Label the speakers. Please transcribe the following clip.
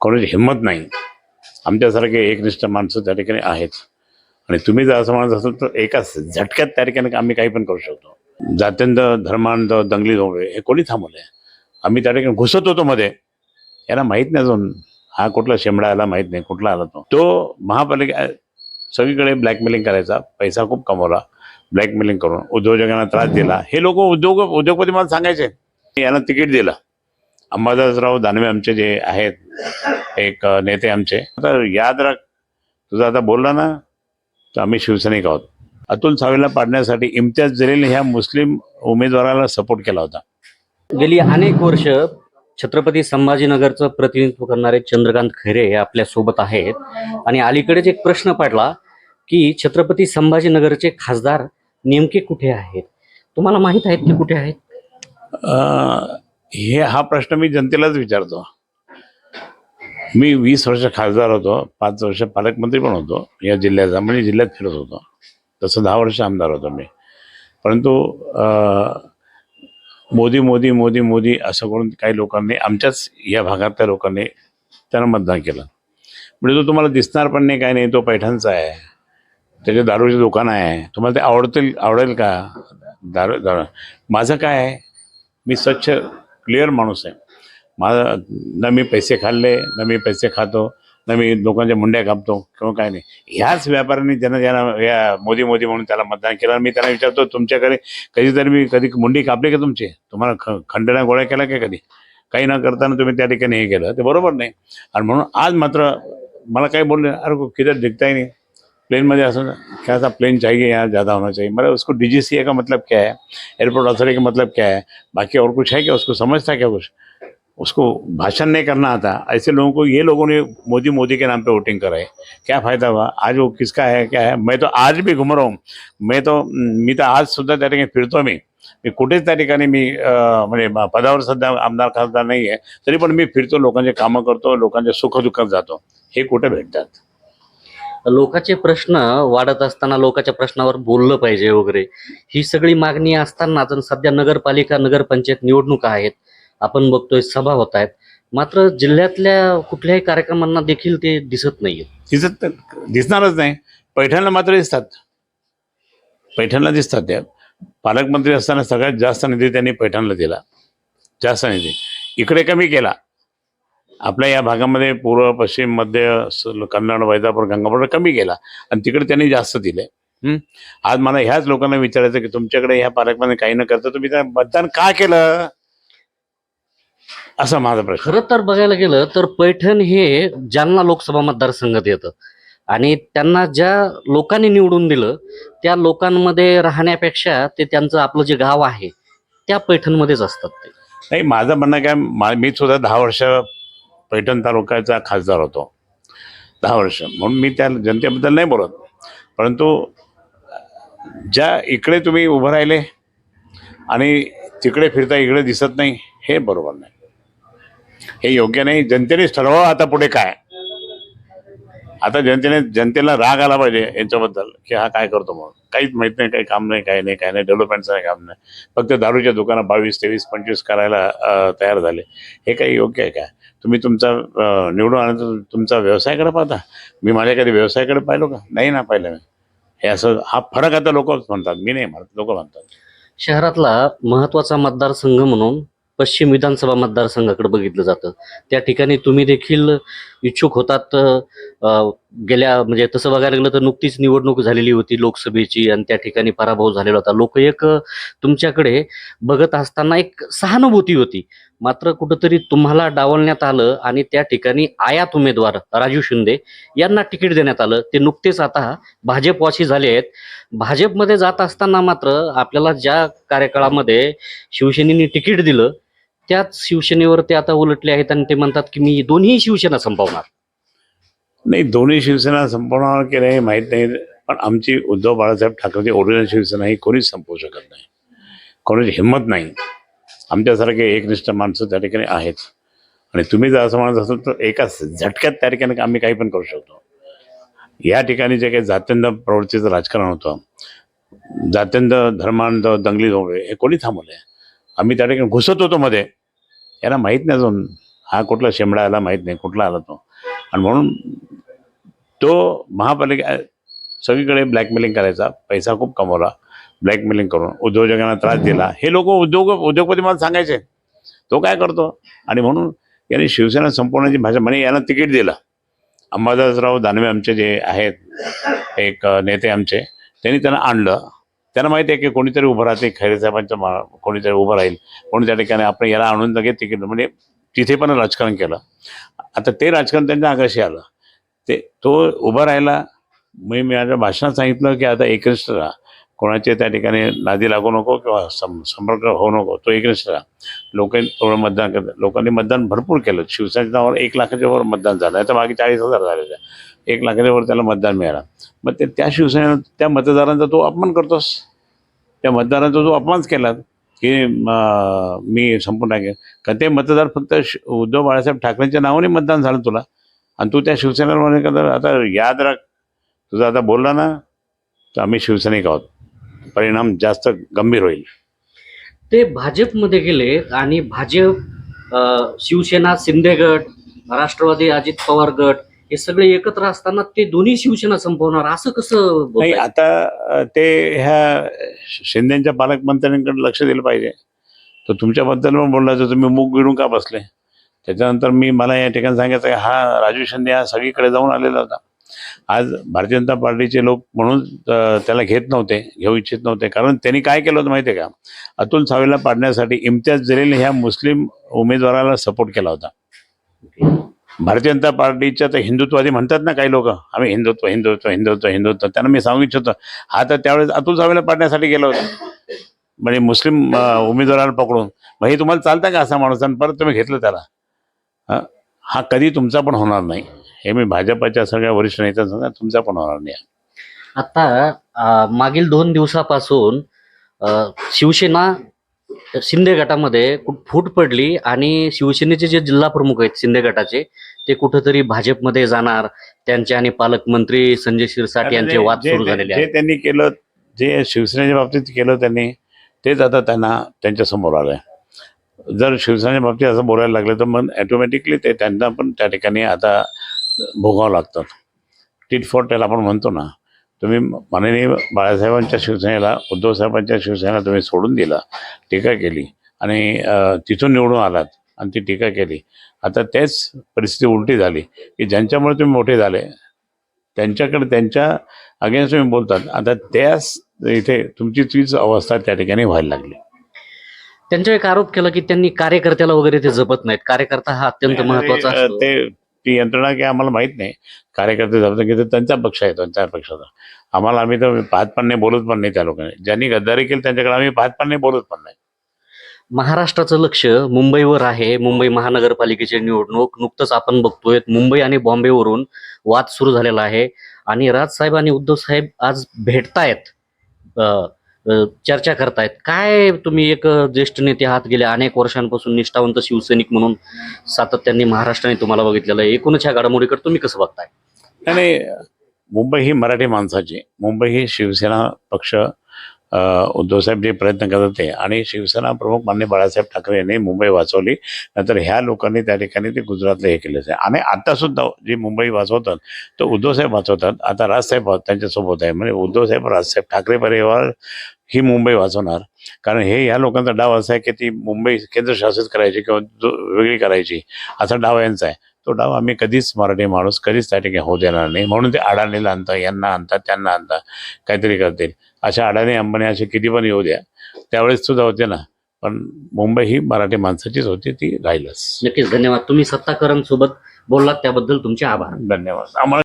Speaker 1: कोणाची हिंमत नाही. आमच्यासारखे एकनिष्ठ माणसं त्या ठिकाणी आहेत. आणि तुम्ही जर असं म्हणत असाल तर एकाच झटक्यात त्या ठिकाणी आम्ही काही पण करू शकतो. जात्यंत धर्मांत दंगली डोळे हे कोणी थांबवले आम्ही त्या ठिकाणी घुसत होतो मध्ये. याला माहीत नाही अजून. हा कुठला शेंबडा आला माहीत नाही. कुठला आला तो. तो महापालिका सगळीकडे ब्लॅकमेलिंग करायचा. पैसा खूप कमवला. ब्लॅकमेलिंग करून उद्योजकांना त्रास दिला. हे लोक उद्योग उद्योगपती मला सांगायचे. यांना तिकीट दिलं. अंबादासराव दानवे आमचे जे आहेत एक नेते आमचे. आता याद राख तुझं आता बोलला ना तर आम्ही शिवसैनिक आहोत. अतुल सावेला पाडण्यासाठी इम्तियाज जलील ह्या मुस्लिम उमेदवाराला सपोर्ट केला होता.
Speaker 2: गेली अनेक वर्ष छत्रपती संभाजीनगरचं प्रतिनिधित्व करणारे चंद्रकांत खैरे हे आपल्यासोबत आहेत. आणि अलीकडेच एक प्रश्न पडला की छत्रपती संभाजीनगरचे खासदार नेमके कुठे आहेत? तुम्हाला माहीत आहेत ते कुठे आहेत?
Speaker 1: हे हा प्रश्न मी जनतेलाच विचारतो. मी वीस वर्ष खासदार होतो पाच वर्ष पालकमंत्री पण होतो या जिल्ह्याचा म्हणजे जिल्ह्यात फिरत होतो. तसं दहा वर्ष आमदार होतो मी. परंतु मोदी मोदी मोदी मोदी असं करून काही लोकांनी आमच्याच या भागातल्या लोकांनी त्यांना मतदान केलं. म्हणजे तो तुम्हाला दिसणार पण नाही काय नाही तो पैठणचा आहे. त्याचे दारूचे दुकान आहे. तुम्हाला ते आवडतील आवडेल का? दारू दारू. माझं काय आहे? मी स्वच्छ क्लिअर माणूस आहे. माझा न मी पैसे खाल्ले न मी पैसे खातो न मी लोकांच्या मुंड्या कापतो किंवा काय नाही. ह्याच व्यापाऱ्यांनी ज्यांना ज्यांना या मोदी मोदी म्हणून त्याला मतदान केलं मी त्यांना विचारतो तुमच्याकडे कधीतरी मी कधी मुंडी कापली का तुमची? तुम्हाला ख खंडण्या गोळ्या केल्या का कधी? काही न करताना तुम्ही त्या ठिकाणी हे केलं. ते बरोबर नाही. आणि म्हणून आज मात्र मला काही बोलले अरे किती दिखता नाही. प्लेन में जैसा क्या था, प्लेन चाहिए यहाँ ज़्यादा होना चाहिए। मतलब उसको डी का मतलब क्या है? एयरपोर्ट अथॉरिटी का मतलब क्या है? बाकी और कुछ है क्या? उसको समझता क्या कुछ? उसको भाषण नहीं करना आता। ऐसे लोगों को, ये लोगों ने मोदी मोदी के नाम पे वोटिंग कराए क्या फ़ायदा हुआ? आज वो किसका है, क्या है? मैं तो आज भी घूम रहा हूँ। मैं तो मी तर आज सुद्धा त्या ठिकाणी फिरतो मी। मी कुठेच त्या ठिकाणी मी म्हणजे पदावर सध्या आमदार खासदार नाही आहे तरी पण मी फिरतो लोकांचे कामं करतो लोकांच्या सुखदुःखात जातो हे। कुठे भेटतात
Speaker 2: लोकांचे प्रश्न वाढत असताना लोकांच्या प्रश्नावर बोललं पाहिजे वगैरे. ही सगळी मागणी असताना जर सध्या नगरपालिका नगरपंचायत निवडणुका आहेत. आपण बघतोय सभा होत आहेत. मात्र जिल्ह्यातल्या कुठल्याही कार्यक्रमांना देखील ते दिसत नाहीये.
Speaker 1: दिसत दिसणारच नाही. पैठणला मात्र दिसतात. पैठणला दिसतात त्या. पालकमंत्री असताना सगळ्यात जास्त निधी त्यांनी पैठणला दिला. जास्त निधी. इकडे कमी केला. आपल्या या भागामध्ये पूर्व पश्चिम मध्य कन्नड वैजापूर गंगापूर कमी केला. आणि तिकडे त्यांनी जास्त दिले? आज मला ह्याच लोकांना विचारायचं की तुमच्याकडे ह्या पालकमंत्री काही न करता तुम्ही त्या मतदान का केलं? असा माझा प्रश्न.
Speaker 2: खरं तर बघायला गेलं तर पैठण हे जालना लोकसभा मतदारसंघात येतं. आणि त्यांना ज्या लोकांनी निवडून दिलं त्या लोकांमध्ये राहण्यापेक्षा ते त्यांचं आपलं जे गाव आहे त्या पैठणमध्येच असतात ते.
Speaker 1: नाही माझं म्हणणं काय मी सुद्धा दहा वर्ष पैठण तालुक्याचा खासदार होतो. दहा वर्ष. म्हणून मी त्या जनतेबद्दल नाही बोलत. परंतु ज्या इकडे तुम्ही उभं राहिले आणि तिकडे फिरता इकडे दिसत नाही हे बरोबर नाही. हे योग्य नाही. जनतेनेच ठरवावं आता पुढे काय. आता जनतेने जनतेला राग आला पाहिजे यांच्याबद्दल की हा काय करतो मग काहीच माहीत नाही काही काम नाही काही नाही काही नाही डेव्हलपमेंटचं काही काम नाही. फक्त दारूच्या दुकानं बावीस तेवीस पंचवीस करायला तयार झाले. हे काही योग्य आहे का? तुम्ही तुमचा निवडून आल्यानंतर तुमचा व्यवसायाकडे पाहता. मी माझ्या कधी व्यवसायाकडे पाहिलो का? नाही ना पाहिलं मी. हे असं हा फरक आता लोक म्हणतात. मी नाही म्हणत लोक म्हणतात.
Speaker 2: शहरातला महत्त्वाचा मतदारसंघ म्हणून पश्चिम विधानसभा मतदारसंघाकडे बघितलं जातं. त्या ठिकाणी तुम्ही देखील इच्छुक होतात गेल्या म्हणजे तसं बघायला गेलं तर नुकतीच निवडणूक झालेली होती लोकसभेची आणि त्या ठिकाणी पराभव झालेला होता. लोक एक तुमच्याकडे बघत असताना एक सहानुभूती होती. मात्र कुठंतरी तुम्हाला डावलण्यात आलं आणि त्या ठिकाणी आयात उमेदवार राजू शिंदे यांना तिकीट देण्यात आलं. ते नुकतेच आता भाजपवाशी झाले आहेत. भाजपमध्ये जात असताना मात्र आपल्याला ज्या कार्यकाळामध्ये शिवसेनेने तिकीट दिलं त्याच शिवसेनेवर ते आता उलटले आहेत आणि ते म्हणतात की मी दोन्ही शिवसेना संपवणार.
Speaker 1: नाही दोन्ही शिवसेना संपवणार की नाही माहीत नाही पण आमची उद्धव बाळासाहेब ठाकरेची ओरिजिनल शिवसेना ही कोणीच संपवू शकत नाही. कोणाची हिंमत नाही. आमच्यासारखे एकनिष्ठ माणसं त्या ठिकाणी आहेत. आणि तुम्ही जर असं म्हणत असाल तर एकाच झटक्यात त्या ठिकाणी आम्ही काही पण करू शकतो. या ठिकाणी जे काही जात्यंत प्रवृत्तीचं राजकारण होतं जात्यंत धर्मांत दंगली डोळे हे कोणी थांबवले आम्ही त्या ठिकाणी घुसत होतो मध्ये. यांना माहीत नाही अजून. हा कुठला शेंबडा आला माहीत नाही कुठला आला तो. आणि म्हणून तो महापालिका सगळीकडे ब्लॅकमेलिंग करायचा पैसा खूप कमवला. ब्लॅकमेलिंग करून उद्योजकांना त्रास दिला. हे लोक उद्योग उद्योगपती मला सांगायचे. तो काय करतो? आणि म्हणून यांनी शिवसेना संपवण्याची भाषा म्हणे यांना तिकीट दिलं. अंबादासराव दानवे आमचे जे आहेत एक नेते आमचे त्यांनी त्यांना आणलं. त्यांना माहिती आहे की कोणीतरी उभं राहते खैरे साहेबांच्या मा कोणीतरी उभं राहील. कोणी त्या ठिकाणी आपण याला आणून लगेच तिकीट म्हणजे तिथे पण राजकारण केलं. आता ते राजकारण त्यांच्या आकाशी आलं. ते तो उभा राहिला. मी माझ्या भाषणात सांगितलं की आता एकनिष्ठ राहा. कोणाचे त्या ठिकाणी नादी लागू नको किंवा सं संपर्क होऊ नको तो एकच राहा. लोकांनी थोडं मतदान करतात लोकांनी मतदान भरपूर केलं. शिवसेनेच्या नावावर एक लाखाच्या वर मतदान झालं. आता मागे चाळीस हजार झालेलं आहे एक लाखाच्या वर त्याला मतदान मिळालं. मग ते त्या शिवसेनेनं त्या मतदारांचा तो अपमान करतोस. त्या मतदारांचा जो अपमानच केला की मी संपूर्ण आहे. कारण ते मतदार फक्त उद्धव बाळासाहेब ठाकरेंच्या नावाने मतदान झालं तुला? आणि तू त्या शिवसेनेवर म्हणे का तर आता याद राख. तुझं आता बोलला ना तर आम्ही शिवसैनिक आहोत. परिणाम जास्त गंभीर होईल.
Speaker 2: ते भाजपमध्ये गेले आणि भाजप शिवसेना शिंदे गट राष्ट्रवादी अजित पवार गट हे सगळे एकत्र असताना ते दोन्ही शिवसेना संपवणार असं कसं
Speaker 1: नाही? आता ते ह्या शिंदेच्या पालकमंत्र्यांकडे लक्ष दिलं पाहिजे. तर तुमच्याबद्दल पण बोलला तर तुम्ही मूग गिळून का बसले? त्याच्यानंतर मी मला या ठिकाणी सांगायचं हा राजू शिंदे हा सगळीकडे जाऊन आलेला होता. आज भारतीय जनता पार्टीचे लोक म्हणून त्याला घेत नव्हते घेऊ इच्छित नव्हते. कारण त्यांनी काय केलं होतं माहिती आहे का? अतुल सावेला पाडण्यासाठी इम्तियाज जलील ह्या मुस्लिम उमेदवाराला सपोर्ट केला होता. भारतीय जनता पार्टीच्या तर हिंदुत्ववादी म्हणतात ना काही लोक आम्ही हिंदुत्व हिंदुत्व हिंदुत्व हिंदुत्व. त्यांना मी सांगू इच्छितो. हा तर त्यावेळेस अतुल सावेला पाडण्यासाठी गेला होता. म्हणजे मुस्लिम उमेदवाराला पकडून. मग हे तुम्हाला चालतं का असा माणूस? आणि परत तुम्ही घेतलं त्याला? हा कधी तुमचा पण होणार नाही. हे मी भाजपच्या सगळ्या वरिष्ठ नेत्यांना सांगा तुमचा पण होणार नाही.
Speaker 2: आता मागील दोन दिवसापासून शिवसेना शिंदे गटामध्ये खूप फूट पडली आणि शिवसेनेचे जे जिल्हा प्रमुख आहेत शिंदे गटाचे ते कुठंतरी भाजपमध्ये जाणार. त्यांचे आणि पालकमंत्री संजय शिरसाट यांचे वाद सुरू झालेले
Speaker 1: जे
Speaker 2: आहेत.
Speaker 1: त्यांनी केलं जे शिवसेनेच्या बाबतीत केलं त्यांनी तेच आता त्यांना त्यांच्यासमोर आलंय. जर शिवसेनेच्या बाबतीत असं बोलायला लागलं तर मग ॲटोमॅटिकली ते त्यांना पण त्या ठिकाणी आता भोगावं लागतात टीट फॉर टेल आपण म्हणतो ना तुम्ही माननीय बाळासाहेबांच्या शिवसेनेला उद्धव साहेबांच्या शिवसेनेला तुम्ही सोडून दिला टीका केली आणि तिथून निवडून आलात आणि ती टीका केली. आता तेच परिस्थिती उलटी झाली की ज्यांच्यामुळे तुम्ही मोठे झाले त्यांच्याकडे त्यांच्या अगेन्स्ट तुम्ही बोलतात आता त्याच इथे तुमची तीच अवस्था त्या ठिकाणी व्हायला लागली.
Speaker 2: त्यांच्यावर एक आरोप केला की त्यांनी कार्यकर्त्याला वगैरे ते जपत नाहीत. कार्यकर्ता हा अत्यंत महत्त्वाचा
Speaker 1: ते ती यंत्रणा काय आम्हाला माहीत नाही. कार्यकर्ते जबाबदार घेतात त्यांचा पक्ष आहे त्यांच्या पक्षाचा आम्हाला आम्ही तर पाहत पण नाही बोलत पण नाही त्या लोकांनी. ज्यांनी गद्दारी केली त्यांच्याकडे आम्ही पाहत पण नाही बोलत पण नाही.
Speaker 2: महाराष्ट्राचं लक्ष मुंबईवर आहे. मुंबई महानगरपालिकेची निवडणूक नुकतंच आपण बघतोय मुंबई आणि बॉम्बेवरून वाद सुरू झालेला आहे. आणि राजसाहेब आणि उद्धव साहेब आज भेटतायत. चर्चा करतायत. काय तुम्ही एक ज्येष्ठ नेते आहात गेल्या अनेक वर्षांपासून निष्ठावंत शिवसैनिक म्हणून सातत्याने महाराष्ट्राने तुम्हाला बघितलेलं आहे. एकूणच ह्या घडामोडीकडे तुम्ही कसं बघताय?
Speaker 1: आणि मुंबई ही मराठी माणसाची. मुंबई ही शिवसेना पक्ष उद्धवसाहेब जे प्रयत्न करत होते आणि शिवसेना प्रमुख मान्य बाळासाहेब ठाकरे यांनी मुंबई वाचवली. नंतर ह्या लोकांनी त्या ठिकाणी ते गुजरातला हे केलेलं आहे आणि आता सुद्धा जे मुंबई वाचवतात तर उद्धवसाहेब वाचवतात. आता राजसाहेब त्यांच्यासोबत आहे. म्हणजे उद्धवसाहेब राजसाहेब ठाकरे परिवार ही मुंबई वाचवणार. कारण हे ह्या लोकांचा डाव असा आहे की ती मुंबई केंद्रशासित करायची किंवा वेगळी करायची असा डाव यांचा आहे. तो डाव आम्ही कधीच मराठी माणूस कधीच त्या ठिकाणी होऊ देणार नाही. म्हणून ते अडाणीला आणतात यांना आणतात त्यांना आणतात काहीतरी करतील. अशा अडाणी अंबानी असे किती पण येऊ द्या त्यावेळेस सुद्धा होते ना. पण मुंबई ही मराठी माणसाचीच होती ती राहीलच.
Speaker 2: नक्कीच. धन्यवाद. तुम्ही सत्ताकरांसोबत बोललात त्याबद्दल तुमचे आभार.
Speaker 1: धन्यवाद. आम्हाला